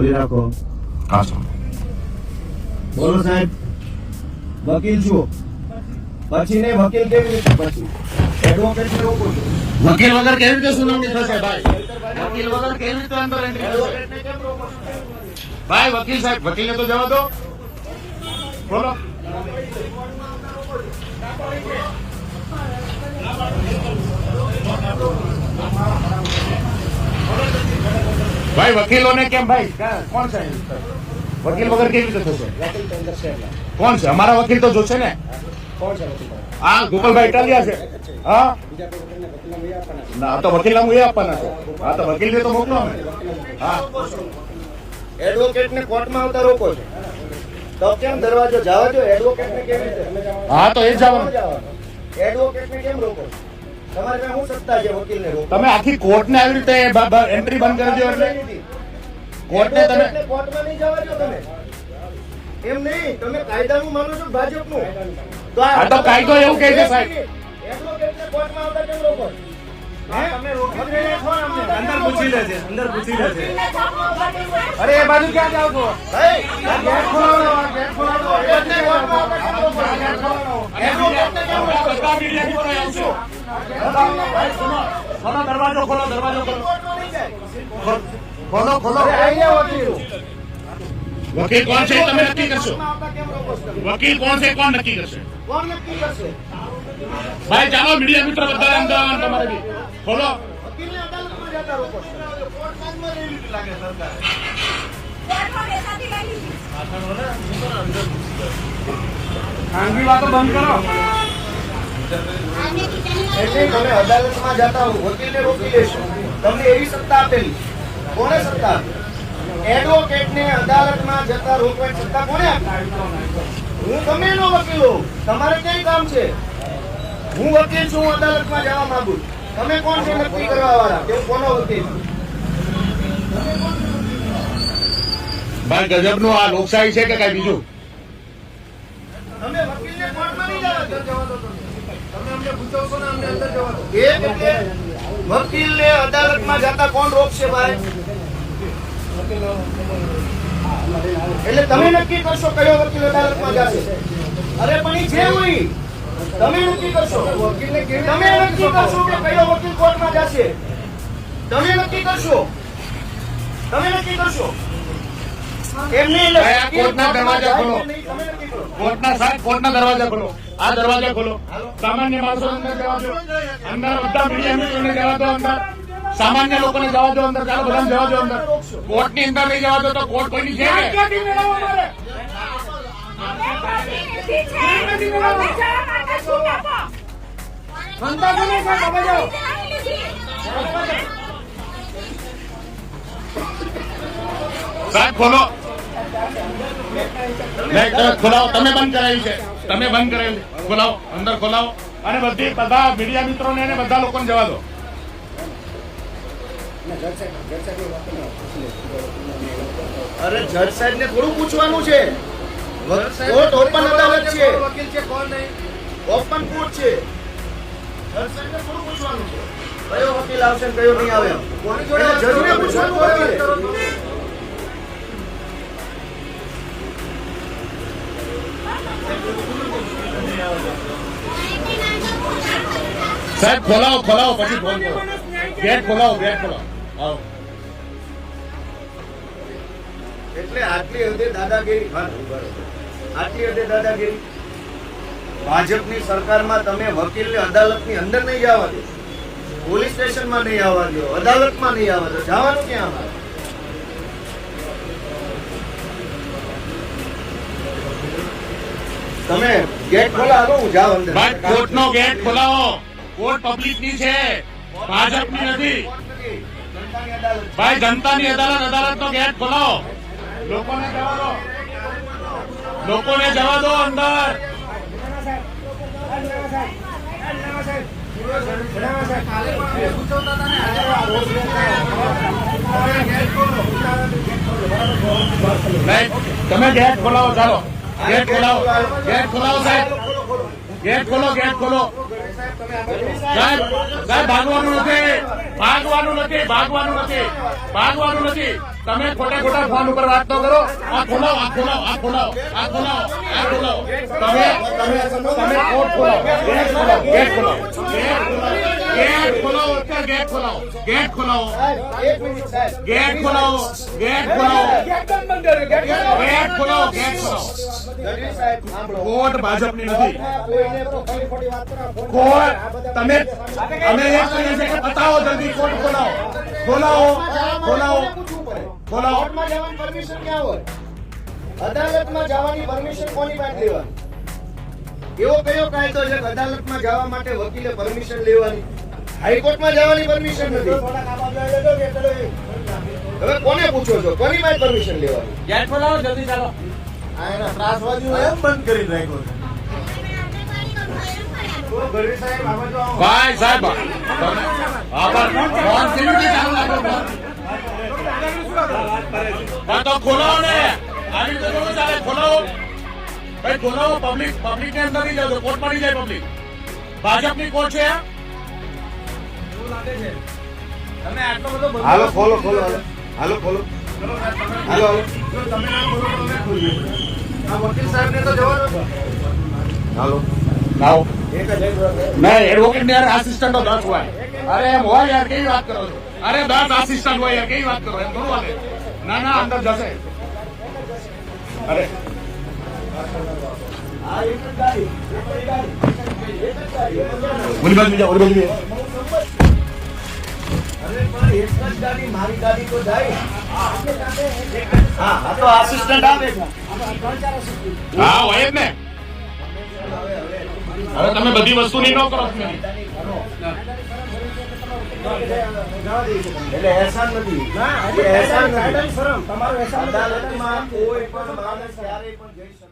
ખોલી રાખો. હા બોલો સાહેબ. વકીલ છો. પછી ને વકીલ કેવી રીતે પછી? એડવોકેટ કેવો રોકો વકીલ વગર કેવી રીતે સુનાવણી થશે ભાઈ? વકીલ વગર કેવી રીતે અંદર એન્ટ્રી? ભાઈ વકીલ સાહેબ વકીલને તો જવા દો. બોલો. ભાઈ વકીલોને કેમ ભાઈ? કોણ છે? વકીલ વગર કેવી રીતે થશે? વકીલ. કોણ છે? અમારા વકીલ તો જોશે ને? કોણ છે વકીલ પાસે? ગોપાલભાઈ ઇટાલિયા છે. હા. ના આ તો વકીલ નામ એ આપવાના છે. હા તો વકીલને તો મોકલો અમે. હા. એડવોકેટને કોર્ટમાં આવતા રોકો છે. તો કેમ દરવાજો જવા એડવોકેટ ને કેવી રીતે? હા તો એ જવાનું. એડવોકેટ ને કેમ રોકો છો? તમે આખી કોર્ટને આવી રીતે એન્ટ્રી બંધ કરી દો એટલે? કોર્ટને તમે એડવોકેટને કોર્ટમાં નહીં જવા દો તમે. એમ નહીં તમે કાયદાનું માનો છો ભાજપનું? તો આ તો કાયદો એવું કહે છે, સાહેબ. એડવોકેટને કોર્ટમાં આવતા કેમ રોકો? તમે અરે એ બાજુ ક્યાં જાવ છો? ખોલાવો ખોલો દરવાજો ખોલો દરવાજો ખોલો. ખોલો ખોલો વકીલ કોણ છે તમે નક્કી કરશો? વકીલ કોણ છે કોણ નક્કી કરશે ભાઈ, ચાલો, મીડિયા મિત્રો બધા અંદર આવવાનું તમારે બી ખોલો ખાનગી વાતો બંધ કરો એટલે તમે અદાલતમાં જતા હો વકીલને રોકી લેશો તમને એવી સત્તા આપેલી? કોને સત્તા આપી? એડવોકેટને અદાલતમાં જતા રોકવાની સત્તા કોને આપી? હું તમે નો વકીલ હોઉં. તમારે કઈ કામ છે? હું વકીલ છું હું અદાલતમાં જવા માંગુ તમે કોણ છે નક્કી કરવા વાળા કે હું કોનો વકીલ ભાઈ ભાઈ ગજબનું આ લોકશાહી છે કે કઈ બીજું? તમે વકીલને કોર્ટમાં નહીં જવા દો. તમે ને અદાલતમાં જતા કોણ રોકશે ભાઈ? એટલે તમે નક્કી કરશો કયો વકીલ અદાલતમાં જશે? અરે પણ એ છે તમે નક્કી કરશો. તમે નક્કી કરશો કે કયો વકીલ કોર્ટમાં જશે? તમે નક્કી કરશો? તમે નક્કી કરશો? કોર્ટના દરવાજા ખોલો. તમે કોર્ટના સાહેબ કોર્ટના દરવાજા ખોલો. આ દરવાજા ખોલો. સામાન્ય માણસો અંદર જવા દો. અંદર બધા મીડિયા જવા દો અંદર. સામાન્ય લોકોને જવા દો અંદર. ચાલો બધા જવા દો અંદર. કોર્ટની અંદર નહીં જવા દો તો કોર્ટ કોઈની છે? સાહેબ ખોલો. ખોલાવો. તમે બંધ કરાવી છે. તમે બંધ કરેલ. બોલાવો અંદર ખોલાવો. અને બધી બધા મીડિયા મિત્રોને અને બધા લોકોને જવા દો. અરે જજ સાહેબ ને થોડું પૂછવાનું છે. કોર્ટ ઓપન અદાલત છે. વકીલ છે કોણ નહીં? ઓપન કોર્ટ છે. જજ સાહેબ ને થોડું પૂછવાનું છે. કયો વકીલ આવશે કયો નહીં આવે? કોની જોડે પૂછવાનું. સાહેબ ખોલાવો ખોલાવો પછી ફોન કરો ગેટ ખોલાવો ગેટ ખોલાવો આવો. એટલે આટલી હદે દાદાગીરી. આટલી હદે દાદાગીરી. ભાજપની સરકારમાં તમે વકીલને અદાલતની અંદર નહીં જવા દો. પોલીસ સ્ટેશનમાં નહીં આવવા દો. અદાલતમાં નહીં આવવા દો. જવાનું ક્યાં આવે તમે ગેટ ખોલાવો હું જાઉં અંદર. ભાઈ કોર્ટ નો ગેટ ખોલાવો. કોર્ટ પબ્લિકની છે. ભાજપની નથી. ભાઈ, જનતાની અદાલત અદાલત નો ગેટ ખોલો. લોકોને જવા દો. લોકોને જવા દો અંદર. તમે ગેટ ખોલાવો, ચાલો. ગેટ ખોલાવો. ગેટ ખોલાવો, સાહેબ. ગેટ ખોલો ગેટ ખોલો. સાહેબ ભાગવાનું નથી. ભાગવાનું નથી ભાગવાનું નથી. ભાગવાનું નથી. તમે ખોટા ખોટા ફોન ઉપર વાત ન કરો આ ખોલાવો આ ખોલાવો આ ખોલાવો આ ખોલાવો આ ખોલાવો તમે તમે તમે કોર્ટ ખોલાવો ગેટ ખોલાવો ગેટ ખોલાવો ગેટ ખોલાવો ગેટ ખોલાવો અત્યારે ગેટ ખોલાવો ગેટ ખોલાવો સાહેબ, એક મિનિટ સાહેબ. ગેટ ખોલાવો ગેટ ખોલાવો ગેટ ખોલાવો ગેટ ખોલાવો ગઢવી સાહેબ, સાંભળો. કોર્ટ ભાજપની નથી કોઈને તો ખોટી ખોટી વાત કરો. કોર્ટ તમે અમે એમ કહીએ છીએ કે બતાવો જલ્દી કોર્ટ ખોલાવો ખોલાવો ખોલાવો પૂછવું પડે. કોર્ટમાં જવાની પરમિશન ક્યાં હોય? અદાલતમાં જવાની પરમિશન કોની પાસે લેવાની? એવો કયો કાયદો છે કે અદાલતમાં જવા માટે વકીલે પરમિશન લેવાની? હાઈકોર્ટમાં જવાની પરમિશન નથી. હવે કોને પૂછો છો? કોની પાસે પરમિશન લેવાની? ગેટ ખોલાવો જલ્દી ચાલો. આ એના ત્રાસવાદીઓ એમ બંધ કરી રાખ્યો. ભાઈ સાહેબ તમે હા પણ ફોન કેવી રીતે ચાલુ રાખો ફોન હા તો ખોલાવો ને. આવી રીતે થોડું ચાલે ખોલાવો ભાઈ ખોલાવો પબ્લિક પબ્લિક ને અંદર નહીં જાવ કોર્ટ પડી જાય પબ્લિક ભાજપની કોર્ટ છે? તમે આટલો બધો હાલો ખોલો ખોલો હાલો. હાલો ખોલો. હાલો હાલો. આ વકીલ સાહેબ ને તો જવાનો. હાલો. લાવો. નહીં એડવોકેટ ને યાર આસિસ્ટન્ટો દસ હોય. અરે એમ હોય યાર કેવી વાત કરો છો? અરે દસ આસિસ્ટન્ટ હોય યાર કેવી વાત કરો એમ થોડું હાલે. ના ના, અંદર અરે. ઓલી બાજુ જાઓ ઓલી બાજુ હા તો આસિસ્ટન્ટ આવે હા, હોય ને હવે તમે બધી વસ્તુની ન કરો તમે. એટલે એહસાન નથી. ના એહસાન નથી. અદાલતમાં કોઈ પણ માણસ ક્યારેય પણ જઈ શકે